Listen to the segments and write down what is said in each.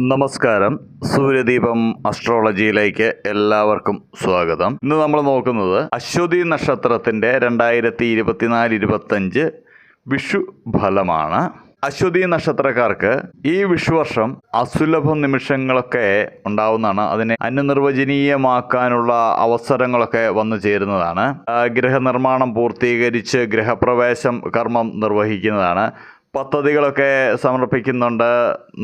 നമസ്കാരം. സൂര്യദീപം അസ്ട്രോളജിയിലേക്ക് എല്ലാവർക്കും സ്വാഗതം. ഇന്ന് നമ്മൾ നോക്കുന്നത് അശ്വതി നക്ഷത്രത്തിന്റെ രണ്ടായിരത്തി ഇരുപത്തിനാല് ഇരുപത്തഞ്ച് വിഷു ഫലമാണ്. അശ്വതി നക്ഷത്രക്കാർക്ക് ഈ വിഷുവർഷം അസുലഭ നിമിഷങ്ങളൊക്കെ ഉണ്ടാവുന്നതാണ്. അതിനെ അനുനിർവചനീയമാക്കാനുള്ള അവസരങ്ങളൊക്കെ വന്നു ചേരുന്നതാണ്. ഗ്രഹനിർമ്മാണം പൂർത്തീകരിച്ച് ഗൃഹപ്രവേശം കർമ്മം നിർവഹിക്കുന്നതാണ്. പദ്ധതികളൊക്കെ സമർപ്പിക്കുന്നുണ്ട്.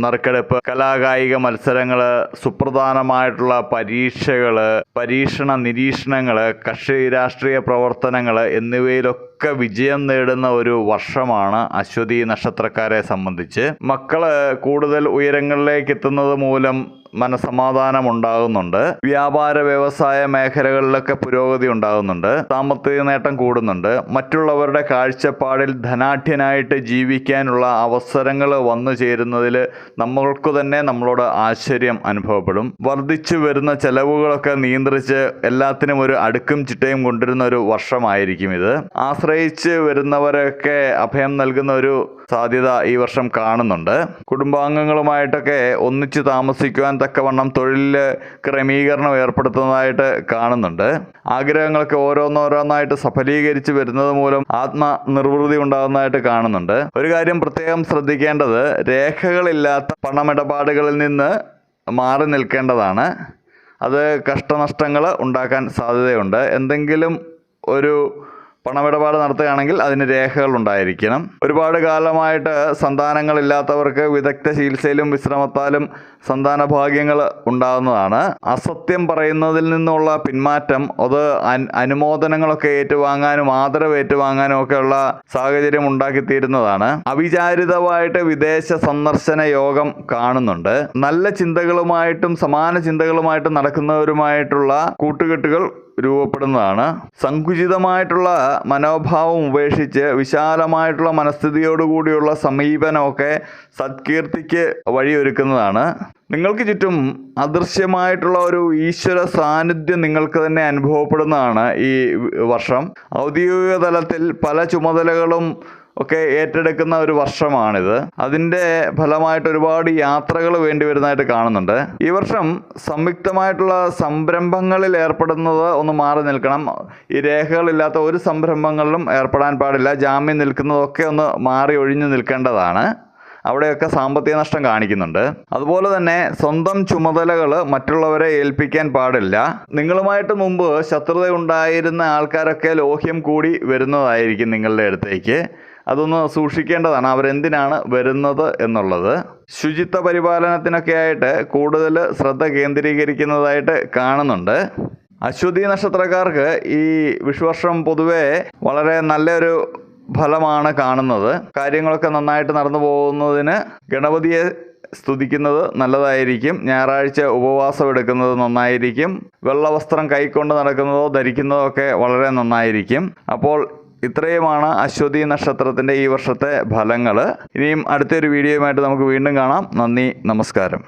നറുക്കെടുപ്പ് കലാകായിക മത്സരങ്ങൾ സുപ്രധാനമായിട്ടുള്ള പരീക്ഷകൾ പരീക്ഷണ നിരീക്ഷണങ്ങൾ കക്ഷി രാഷ്ട്രീയ പ്രവർത്തനങ്ങൾ എന്നിവയിലൊക്കെ വിജയം നേടുന്ന ഒരു വർഷമാണ് അശ്വതി നക്ഷത്രക്കാരെ സംബന്ധിച്ച്. മക്കൾ കൂടുതൽ ഉയരങ്ങളിലേക്ക് എത്തുന്നത് മൂലം മനസമാധാനം ഉണ്ടാകുന്നുണ്ട്. വ്യാപാര വ്യവസായ മേഖലകളിലൊക്കെ പുരോഗതി ഉണ്ടാകുന്നുണ്ട്. സാമ്പത്തിക നേട്ടം കൂടുന്നുണ്ട്. മറ്റുള്ളവരുടെ കാഴ്ചപ്പാടിൽ ധനാഠ്യനായിട്ട് ജീവിക്കാനുള്ള അവസരങ്ങൾ വന്നു ചേരുന്നതിൽ നമ്മൾക്ക് തന്നെ നമ്മളോട് ആശ്ചര്യം അനുഭവപ്പെടും. വർദ്ധിച്ചു വരുന്ന ചെലവുകളൊക്കെ നിയന്ത്രിച്ച് എല്ലാത്തിനും ഒരു അടുക്കും ചിട്ടയും കൊണ്ടിരുന്ന ഒരു വർഷമായിരിക്കും ഇത്. ആശ്രയിച്ച് വരുന്നവരൊക്കെ അഭയം നൽകുന്ന ഒരു സാധ്യത ഈ വർഷം കാണുന്നുണ്ട്. കുടുംബാംഗങ്ങളുമായിട്ടൊക്കെ ഒന്നിച്ച് താമസിക്കുവാൻ തക്കവണ്ണം തൊഴിലിൽ ക്രമീകരണം ഏർപ്പെടുത്തുന്നതായിട്ട് കാണുന്നുണ്ട്. ആഗ്രഹങ്ങളൊക്കെ ഓരോന്നോരോന്നായിട്ട് സഫലീകരിച്ച് വരുന്നത് മൂലം ആത്മനിർവൃതി ഉണ്ടാകുന്നതായിട്ട് കാണുന്നുണ്ട്. ഒരു കാര്യം പ്രത്യേകം ശ്രദ്ധിക്കേണ്ടത് രേഖകളില്ലാത്ത പണമിടപാടുകളിൽ നിന്ന് മാറി നിൽക്കേണ്ടതാണ്. അത് കഷ്ടനഷ്ടങ്ങൾ ഉണ്ടാക്കാൻ സാധ്യതയുണ്ട്. എന്തെങ്കിലും ഒരു പണമിടപാട് നടത്തുകയാണെങ്കിൽ അതിന് രേഖകൾ ഉണ്ടായിരിക്കണം ഒരുപാട് കാലമായിട്ട് സന്താനങ്ങളില്ലാത്തവർക്ക് വിദഗ്ധ ചികിത്സയിലും വിശ്രമത്താലും സന്താന ഭാഗ്യങ്ങൾ ഉണ്ടാകുന്നതാണ്. അസത്യം പറയുന്നതിൽ നിന്നുള്ള പിന്മാറ്റം അത് അനുമോദനങ്ങളൊക്കെ ഏറ്റുവാങ്ങാനും ആദരവ് ഏറ്റുവാങ്ങാനും ഒക്കെയുള്ള സാഹചര്യം ഉണ്ടാക്കിത്തീരുന്നതാണ്. അവിചാരിതമായിട്ട് വിദേശ സന്ദർശന യോഗം കാണുന്നുണ്ട്. നല്ല ചിന്തകളുമായിട്ടും സമാന ചിന്തകളുമായിട്ടും നടക്കുന്നവരുമായിട്ടുള്ള കൂട്ടുകെട്ടുകൾ രൂപപ്പെടുന്നതാണ്. സങ്കുചിതമായിട്ടുള്ള മനോഭാവം ഉപേക്ഷിച്ച് വിശാലമായിട്ടുള്ള മനസ്ഥിതിയോടുകൂടിയുള്ള സമീപനമൊക്കെ സത്കീർത്തിക്ക് വഴിയൊരുക്കുന്നതാണ്. നിങ്ങൾക്ക് ചുറ്റും അദൃശ്യമായിട്ടുള്ള ഒരു ഈശ്വര സാന്നിധ്യം നിങ്ങൾക്ക് തന്നെ അനുഭവപ്പെടുന്നതാണ് ഈ വർഷം. ഔദ്യോഗിക തലത്തിൽ പല ചുമതലകളും ഒക്കെ ഏറ്റെടുക്കുന്ന ഒരു വർഷമാണിത്. അതിന്റെ ഫലമായിട്ട് ഒരുപാട് യാത്രകൾ വേണ്ടി വരുന്നതായിട്ട് കാണുന്നുണ്ട്. ഈ വർഷം സംയുക്തമായിട്ടുള്ള സംരംഭങ്ങളിൽ ഏർപ്പെടുന്നത് ഒന്ന് മാറി നിൽക്കണം. ഈ രേഖകളില്ലാത്ത ഒരു സംരംഭങ്ങളിലും ഏർപ്പെടാൻ പാടില്ല. ജാമ്യം നിൽക്കുന്നതൊക്കെ ഒന്ന് മാറി ഒഴിഞ്ഞു നിൽക്കേണ്ടതാണ്. അവിടെയൊക്കെ സാമ്പത്തിക നഷ്ടം കാണിക്കുന്നുണ്ട്. അതുപോലെ തന്നെ സ്വന്തം ചുമതലകൾ മറ്റുള്ളവരെ ഏൽപ്പിക്കാൻ പാടില്ല. നിങ്ങളുമായിട്ട് മുമ്പ് ശത്രുത ഉണ്ടായിരുന്ന ആൾക്കാരൊക്കെ ലോഹ്യം കൂടി വരുന്നതായിരിക്കും നിങ്ങളുടെ അടുത്തേക്ക്. അതൊന്ന് സൂക്ഷിക്കേണ്ടതാണ് അവരെന്തിനാണ് വരുന്നത് എന്നുള്ളത്. ശുചിത്വ പരിപാലനത്തിനൊക്കെ ആയിട്ട് കൂടുതൽ ശ്രദ്ധ കേന്ദ്രീകരിക്കുന്നതായിട്ട് കാണുന്നുണ്ട്. അശ്വതി നക്ഷത്രക്കാർക്ക് ഈ വിഷുവർഷം പൊതുവെ വളരെ നല്ലൊരു ഫലമാണ് കാണുന്നത്. കാര്യങ്ങളൊക്കെ നന്നായിട്ട് നടന്നു പോകുന്നതിന് ഗണപതിയെ സ്തുതിക്കുന്നത് നല്ലതായിരിക്കും. ഞായറാഴ്ച ഉപവാസം എടുക്കുന്നത് നന്നായിരിക്കും. വെള്ളവസ്ത്രം കൈക്കൊണ്ട് നടക്കുന്നതോ ധരിക്കുന്നതോ ഒക്കെ വളരെ നന്നായിരിക്കും. അപ്പോൾ ഇത്രയുമാണ് അശ്വതി നക്ഷത്രത്തിന്റെ ഈ വർഷത്തെ ഫലങ്ങൾ ഇനിയും അടുത്തൊരു വീഡിയോയുമായിട്ട് നമുക്ക് വീണ്ടും കാണാം. നന്ദി നമസ്കാരം.